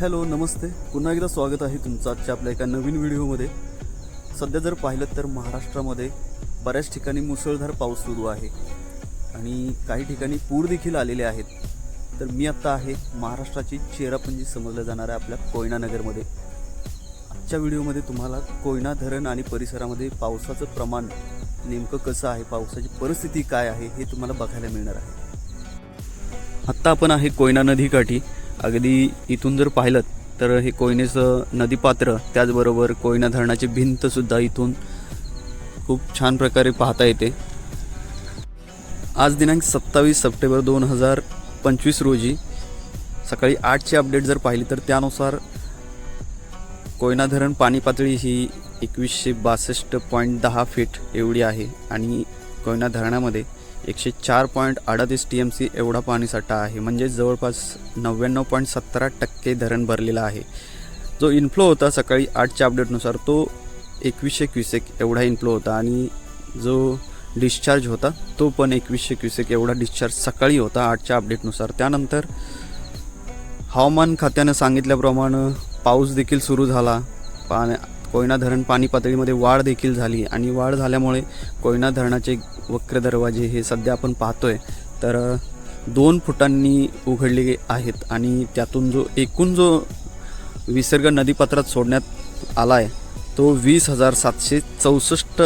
Hello नमस्ते. पुन्हा एकदा स्वागत आहे तुमचं आजच्या आपल्या एका नवीन व्हिडिओमध्ये. सध्या जर पाहिलं तर महाराष्ट्रामध्ये बऱ्याच ठिकाणी मुसळधार पाऊस सुरू आहे. आणि काही ठिकाणी पूर देखील आलेले आहेत. तर मी आत्ता आहे महाराष्ट्राची चेरापुंजी समजल्या जाणाऱ्या आपल्या कोयनानगरमध्ये आजच्या व्हिडिओमध्ये तुम्हाला कोयना धरण आणि परिसरामध्ये पावसाचं प्रमाण नेमकं कसं आहे पावसाची परिस्थिती काय आहे हे तुम्हाला बघायला मिळणार आहे. आत्ता आपण आहे कोयना नदीकाठी. अगदी इथून जर पाहिलं तर हे कोयनेचं नदीपात्र त्याचबरोबर कोयना धरणाची भिंतसुद्धा इथून खूप छान प्रकारे पाहता येते. आज दिनांक सत्तावीस सप्टेंबर दोन हजार पंचवीस रोजी सकाळी आठची अपडेट जर पाहिली तर त्यानुसार कोयना धरण पाणी पातळी ही एकवीसशे बासष्ट पॉईंट दहा फीट एवढी आहे आणि कोयना धरणामध्ये एकशे चार पॉईंट अडतीस टी एम सी एवढा पाणीसाठा आहे. म्हणजे जवळपास नव्याण्णव पॉईंट सतरा टक्के धरण भरलेला आहे. जो इन्फ्लो होता सकाळी आठच्या अपडेटनुसार तो एकवीसशे क्युसेक एवढा इन्फ्लो होता. आणि जो डिस्चार्ज होता तो पण एकवीसशे क्युसेक एवढा डिस्चार्ज सकाळी होता आठच्या अपडेटनुसार त्यानंतर हवामान खात्यानं सांगितल्याप्रमाणे पाऊस देखील सुरू झाला. पाण्या कोयना धरण पाणी पातळीमध्ये वाढ देखील झाली आणि वाढ झाल्यामुळे कोयना धरणाचे वक्र दरवाजे हे सध्या आपण पाहतोय. तर दोन फुटांनी उघडले आहेत आणि त्यातून जो एकूण जो विसर्ग नदीपात्रात सोडण्यात आला आहे तो वीस हजार सातशे चौसष्ट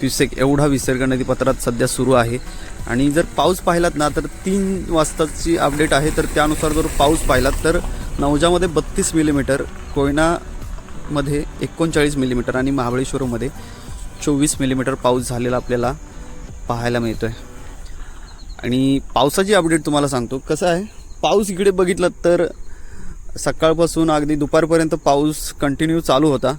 क्युसेक एवढा विसर्ग नदीपात्रात सध्या सुरू आहे. आणि जर पाऊस पाहिलात ना तर तीन वाजताची अपडेट आहे. तर त्यानुसार जर पाऊस पाहिलात तर नवजामध्ये बत्तीस मिलीमीटर मध्ये एकोणचाळीस मिलीमीटर आणि महाबळेश्वरमध्ये चोवीस मिलीमीटर पाऊस झालेला आपल्याला पाहायला मिळतो आहे आणि पावसाची अपडेट तुम्हाला सांगतो. कसं आहे पाऊस इकडे बघितलं तर सकाळपासून अगदी दुपारपर्यंत पाऊस कंटिन्यू चालू होता.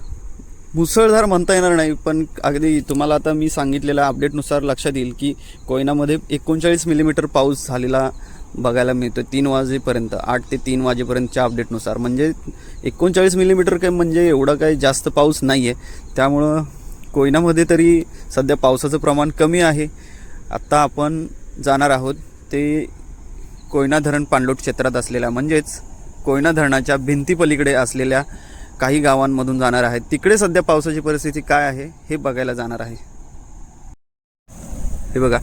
मुसळधार म्हणता येणार नाही पण अगदी तुम्हाला आता मी सांगितलेल्या अपडेटनुसार लक्षात येईल की कोयनामध्ये एकोणचाळीस मिलीमीटर पाऊस झालेला बघायला मिळतो तीन वाजेपर्यंत आठ ते तीन वाजेपर्यंतच्या अपडेटनुसार म्हणजे एकोणचाळीस मिलीमीटर काय म्हणजे एवढा काही जास्त पाऊस नाही आहे त्यामुळं कोयनामध्ये तरी सध्या पावसाचं प्रमाण कमी आहे. आत्ता आपण जाणार आहोत ते कोयना धरण पाणलोट क्षेत्रात असलेल्या म्हणजेच कोयना धरणाच्या भिंतीपलीकडे असलेल्या काही गावांमधून जाणार आहेत. तिकडे सध्या पावसाची परिस्थिती काय आहे हे बघायला जाणार आहे. हे बघा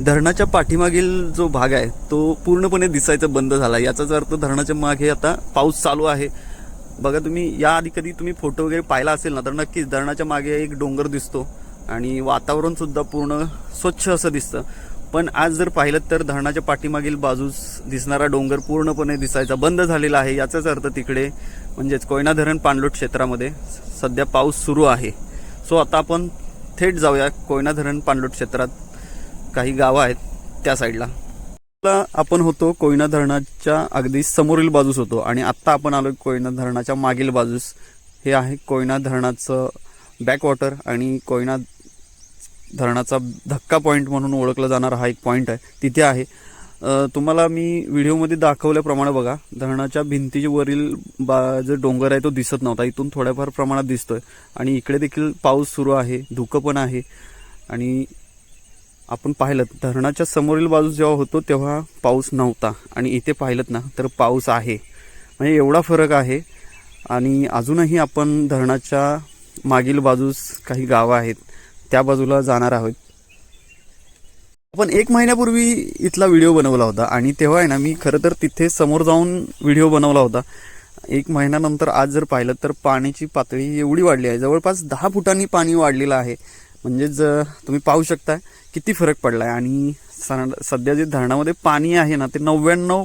धरणाच्या पाठीमागील जो भाग आहे तो पूर्णपणे दिसायचा बंद झाला. याचाच अर्थ धरणाच्या मागे आता पाऊस चालू आहे. बघा तुम्ही या आधी कधी तुम्ही फोटो वगैरे पाहिला असेल ना तर नक्कीच धरणाच्या मागे एक डोंगर दिसतो आणि वातावरणसुद्धा पूर्ण स्वच्छ असं दिसतं. पण आज जर पाहिलं तर धरणाच्या पाठीमागील बाजूस दिसणारा डोंगर पूर्णपणे दिसायचा बंद झालेला आहे. याचाच अर्थ तिकडे म्हणजेच कोयना धरण पाणलोट क्षेत्रामध्ये सध्या पाऊस सुरू आहे. सो आता आपण थेट जाऊया कोयना धरण पाणलोट क्षेत्रात. काही गावं आहेत त्या साईडला. आपण होतो कोयना धरणाच्या अगदी समोरील बाजूस होतो आणि आत्ता आपण आलो कोयना धरणाच्या मागील बाजूस. हे आहे कोयना धरणाचं बॅकवॉटर आणि कोयना धरणाचा धक्का पॉईंट म्हणून ओळखला जाणारा हा एक पॉईंट आहे. तिथे आहे. तुम्हाला मी व्हिडिओमध्ये दाखवल्याप्रमाणे बघा धरणाच्या भिंतीवरील बा जो डोंगर आहे तो दिसत नव्हता. इथून थोड्याफार प्रमाणात दिसतोय. आणि इकडे देखील पाऊस सुरू आहे धुकं पण आहे. आणि आपण पाहिलं धरणाच्या समोरील बाजूस जेव्हा होतो तेव्हा पाऊस नव्हता. आणि इथे पाहिलं ना तर पाऊस आहे. म्हणजे एवढा फरक आहे. आणि अजूनही आपण धरणाच्या मागील बाजूस काही गावं आहेत त्या बाजूला जाणार आहोत. आपण एक महिन्यापूर्वी इथला व्हिडिओ बनवला होता. आणि तेव्हा आहे ना मी खरं तर तिथे समोर जाऊन व्हिडिओ बनवला होता. एक महिन्यानंतर आज जर पाहिलं तर पाण्याची पातळी एवढी वाढली आहे. जवळपास दहा फुटांनी पाणी वाढलेलं आहे. म्हणजेच तुम्ही पाहू शकता किती फरक पडला आहे आणि सध्या जे धरणामध्ये पाणी आहे ना ते नव्याण्णव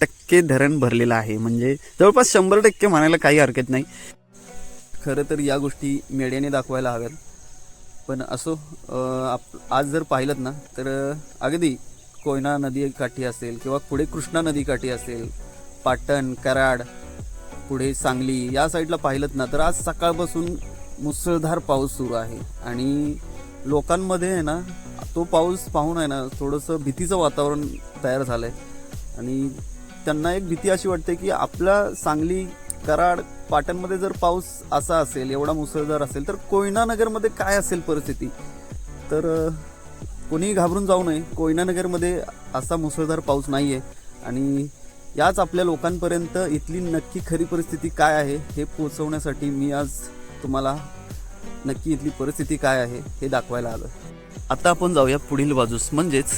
टक्के धरण भरलेलं आहे. म्हणजे जवळपास शंभर टक्के म्हणायला काही हरकत नाही. खरं तर या गोष्टी मीडियाने दाखवायला हव्यात. पण असो आप आज जर पाहिलं ना तर अगदी कोयना नदी काठी असेल किंवा पुढे कृष्णा नदी काठी असेल पाटण कराड पुढे सांगली या साईडला पाहिलं ना तर आज सकाळपासून मुसळधार पाऊस सुरू आहे आणि लोकांमध्ये आहे ना तो पाऊस पाहून आहे ना थोडंसं भीतीचं वातावरण तयार झालं आहे आणि त्यांना एक भीती अशी वाटते की आपल्या सांगली कराड पाटणमध्ये जर पाऊस असा असेल एवढा मुसळधार असेल तर कोयनानगरमध्ये काय असेल परिस्थिती? तर कोणीही घाबरून जाऊ नये. कोयनानगरमध्ये असा मुसळधार पाऊस नाही आहे आणि याच आपल्या लोकांपर्यंत इथली नक्की खरी परिस्थिती काय आहे हे पोचवण्यासाठी मी आज तुम्हाला नक्की इथली परिस्थिती काय आहे हे दाखवायला आलं आता आपण जाऊया पुढील बाजूस. म्हणजेच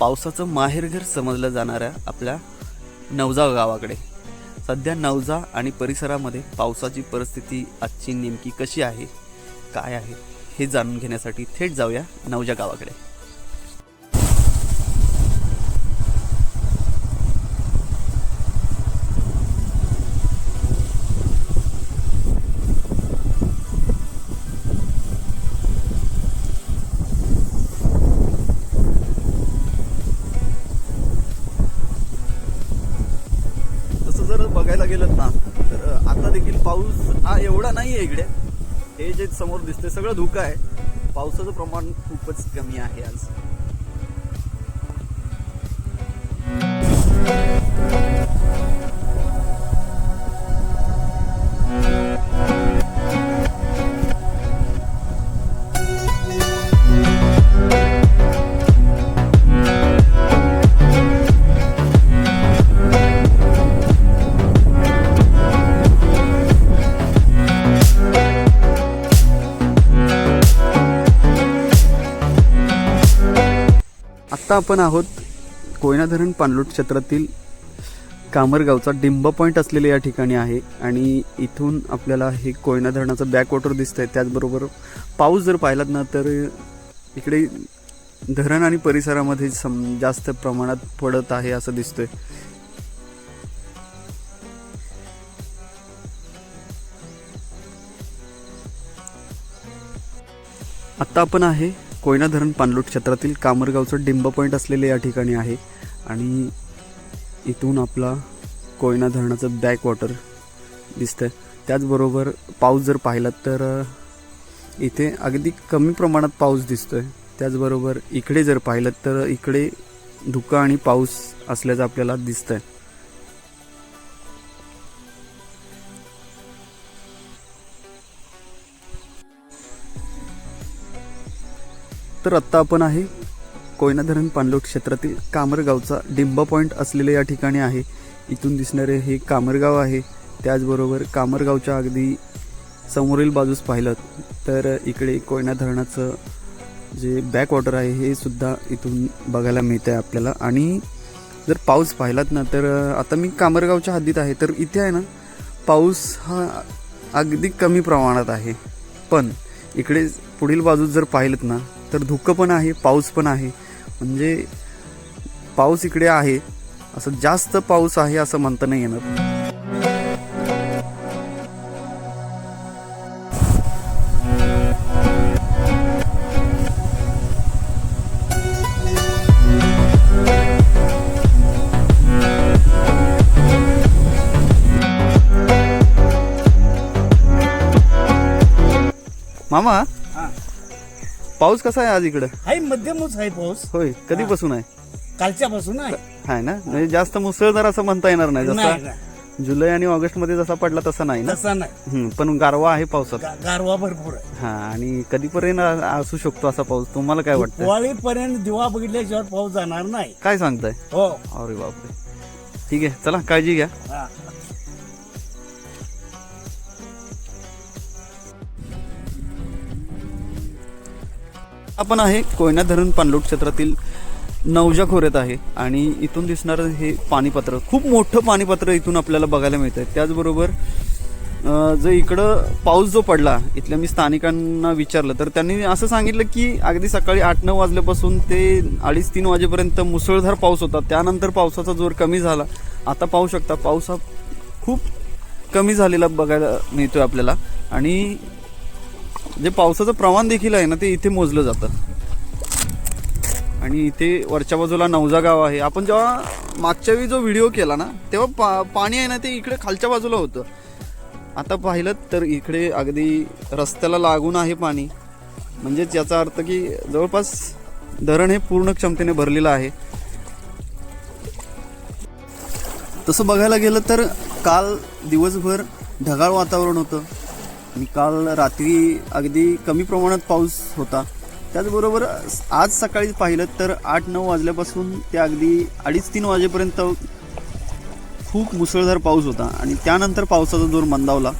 पावसाचं माहेरघर समजलं जाणाऱ्या आपल्या नवजा गावाकडे. सध्या नवजा आणि परिसरामध्ये पावसाची परिस्थिती आजची नेमकी कशी आहे काय आहे हे जाणून घेण्यासाठी थेट जाऊया नवजा गावाकडे. आहे इकडे. हे जे समोर दिसते सगळं धुकं आहे. पावसाचं प्रमाण खूपच कमी आहे आज. आत्ता आपण आहोत कोयना धरण पाणलोट क्षेत्रातील कामरगावचा डिंबा पॉईंट असलेले या ठिकाणी आहे आणि इथून आपल्याला हे कोयना धरणाचं बॅकवॉटर दिसतंय. त्याचबरोबर पाऊस जर पाहिलात ना तर इकडे धरण आणि परिसरामध्ये सम जास्त प्रमाणात पडत आहे असं दिसतंय. आत्ता आपण आहे कोयना धरण पाणलोट क्षेत्रातील कामरगावचं डिंब पॉईंट असलेले या ठिकाणी आहे. आणि इथून आपला कोयना धरणाचं बॅक वॉटर दिसतं त्याचबरोबर पाऊस जर पाहिला तर इथे अगदी कमी प्रमाणात पाऊस दिसतो आहे त्याचबरोबर इकडे जर पाहिलं तर इकडे धुकं आणि पाऊस असल्याचं आपल्याला दिसतं आहे तर आत्ता आपण आहे कोयना धरण पाणलोट क्षेत्रातील कामरगावचा डिंबा पॉईंट असलेले या ठिकाणी आहे. इथून दिसणारे हे कामरगाव आहे. त्याचबरोबर कामरगावच्या अगदी समोरील बाजूस पाहिलं तर इकडे कोयना धरणाचं जे बॅक वॉटर आहे हे सुद्धा इथून बघायला मिळतं आहे आपल्याला. आणि जर पाऊस पाहिलात ना तर आता मी कामरगावच्या हद्दीत आहे तर इथे आहे ना पाऊस हा अगदी कमी प्रमाणात आहे. पण इकडे पुढील बाजूत जर पाहिलं ना तर धुकं पण आहे पाऊस पण आहे. म्हणजे पाऊस इकडे आहे असं जास्त पाऊस आहे असं म्हणता नाही येणार. मामा पाऊस कसा आहे आज इकडं? आहे मध्यमच आहे पाऊस. होय कधीपासून आहे? कालच्यापासून आहे. आहे ना? म्हणजे जास्त मुसळधार असं म्हणता येणार नाही. नाही, जसा नाही. जुलै आणि ऑगस्टमध्ये जसा पडला तसा नाही ना? तसा नाही. हम्म, पण गारवा आहे पावसात. गा- गारवा भरपूर आहे. हा आणि कधीपर्यंत आ- असू शकतो असा पाऊस? तुम्हाला काय वाटतं दिवाळीपर्यंत दिवा बघितल्याशिवाय पाऊस जाणार नाही. काय सांगताय? हो. अरे बापरे. ठीक आहे चला काळजी घ्या. हा. आपण आहे कोयना धरण पाणलोट क्षेत्रातील नवजा खोऱ्यात आहे आणि इथून दिसणारं हे पाणीपात्र खूप मोठं पाणीपात्र इथून आपल्याला बघायला मिळतं आहे त्याचबरोबर जो इकडं पाऊस जो पडला इथल्या मी स्थानिकांना विचारलं तर त्यांनी असं सांगितलं की अगदी सकाळी आठ नऊ वाजल्यापासून ते अडीच तीन वाजेपर्यंत मुसळधार पाऊस होता. त्यानंतर पावसाचा जोर कमी झाला. आता पाहू शकता पाऊस हा खूप कमी झालेला बघायला मिळतोय आपल्याला. आणि जे पावसाचं प्रमाण देखील आहे ना ते इथे मोजलं जातं. आणि इथे वरच्या बाजूला नवजा गाव आहे. आपण जेव्हा मागच्या वेळी जो व्हिडिओ केला ना तेव्हा पा पाणी आहे ना ते इकडे खालच्या बाजूला होतं. आता पाहिलं तर इकडे अगदी रस्त्याला लागून आहे पाणी. म्हणजेच याचा अर्थ की जवळपास धरण हे पूर्ण क्षमतेने भरलेलं आहे. तसं बघायला गेलं तर काल दिवसभर ढगाळ वातावरण होतं. आणि काल रात्री अगदी कमी प्रमाणात पाऊस होता. त्याचबरोबर आज सकाळी पाहिलं तर आठ नऊ वाजल्यापासून ते अगदी अडीच तीन वाजेपर्यंत खूप मुसळधार पाऊस होता आणि त्यानंतर पावसाचा जोर मंदावला.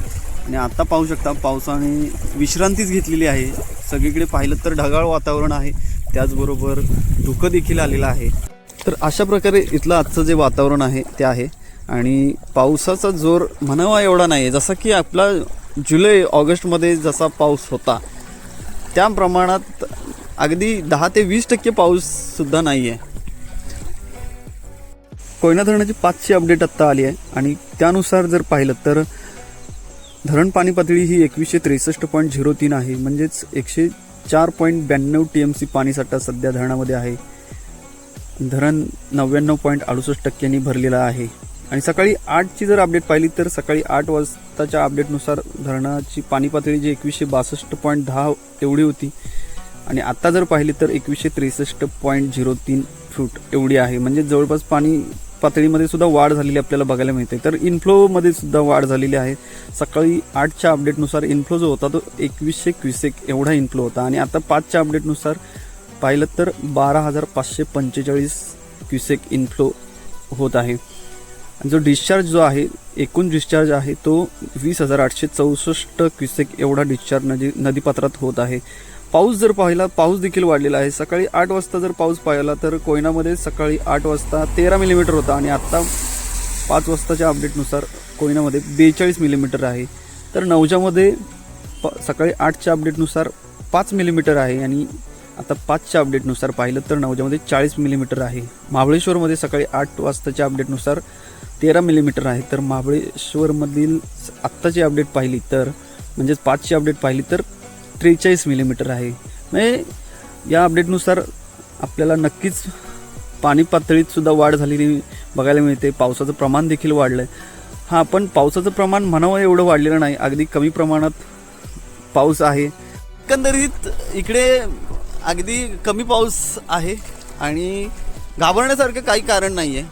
आणि आता पाहू शकता पावसाने विश्रांतीच घेतलेली आहे. सगळीकडे पाहिलं तर ढगाळ वातावरण आहे. त्याचबरोबर धुकं देखील आलेलं आहे. तर अशा प्रकारे इथलं आजचं जे वातावरण आहे ते आहे. आणि पावसाचा जोर म्हणावा एवढा नाही आहे जसा की आपला जुलै ऑगस्टमध्ये जसा पाऊस होता त्या प्रमाणात अगदी दहा ते वीस टक्के पाऊससुद्धा नाही आहे कोयना धरणाची पाचशे अपडेट आत्ता आली आहे आणि त्यानुसार जर पाहिलं तर धरण पाणी पातळी ही एकवीसशे त्रेसष्ट पॉईंट झिरो तीन आहे. म्हणजेच एकशे चार पॉईंट ब्याण्णव टी एम सी पाणीसाठा सध्या धरणामध्ये आहे. धरण नव्याण्णव पॉईंट अडुसष्ट टक्क्यांनी भरलेलं आहे. आणि सकाळी आठची जर अपडेट पाहिली तर सकाळी आठ वाजताच्या अपडेटनुसार धरणाची पाणी पातळी जी एकवीसशे बासष्ट पॉईंट दहा एवढी होती. आणि आत्ता जर पाहिली तर एकवीसशे त्रेसष्ट पॉईंट झिरो तीन फूट एवढी आहे. म्हणजे जवळपास पाणी पातळीमध्ये सुद्धा वाढ झालेली आपल्याला बघायला मिळते. तर इन्फ्लोमध्ये सुद्धा वाढ झालेली आहे. सकाळी आठच्या अपडेटनुसार इन्फ्लो जो होता तो एकवीसशे क्युसेक एवढा इन्फ्लो होता. आणि आता पाचच्या अपडेटनुसार पाहिलं तर बारा हजार पाचशे पंचेचाळीस क्युसेक इन्फ्लो होत आहे. आणि जो डिस्चार्ज जो आहे एकूण डिस्चार्ज आहे तो वीस हजार आठशे चौसष्ट क्युसेक एवढा डिस्चार्ज नदी नदीपात्रात होत आहे. पाऊस जर पाहिला पाऊस देखील वाढलेला आहे. सकाळी आठ वाजता जर पाऊस पाहिला तर कोयनामध्ये सकाळी आठ वाजता तेरा मिलीमीटर होता आणि आत्ता पाच वाजताच्या अपडेटनुसार कोयनामध्ये बेचाळीस मिलीमीटर आहे. तर नवजामध्ये प सकाळी आठच्या अपडेटनुसार पाच मिलीमीटर आहे आणि आता पाचच्या अपडेटनुसार पाहिलं तर नवजामध्ये चाळीस मिलीमीटर आहे. महाबळेश्वरमध्ये सकाळी आठ वाजताच्या अपडेटनुसार तेरा मिलीमीटर आहे. तर महाबळेश्वरमधील आत्ताची अपडेट पाहिली तर म्हणजेच पाचची अपडेट पाहिली तर त्रेचाळीस मिलीमीटर आहे. म्हणजे या अपडेटनुसार आपल्याला नक्कीच पाणी पातळीत सुद्धा वाढ झालेली बघायला मिळते. पावसाचं प्रमाण देखील वाढलं आहे हां पण पावसाचं प्रमाण म्हणावं एवढं वाढलेलं नाही. अगदी कमी प्रमाणात पाऊस आहे. एकंदरीत इकडे अगदी कमी पाऊस आहे आणि घाबरण्यासारखं काही कारण नाही आहे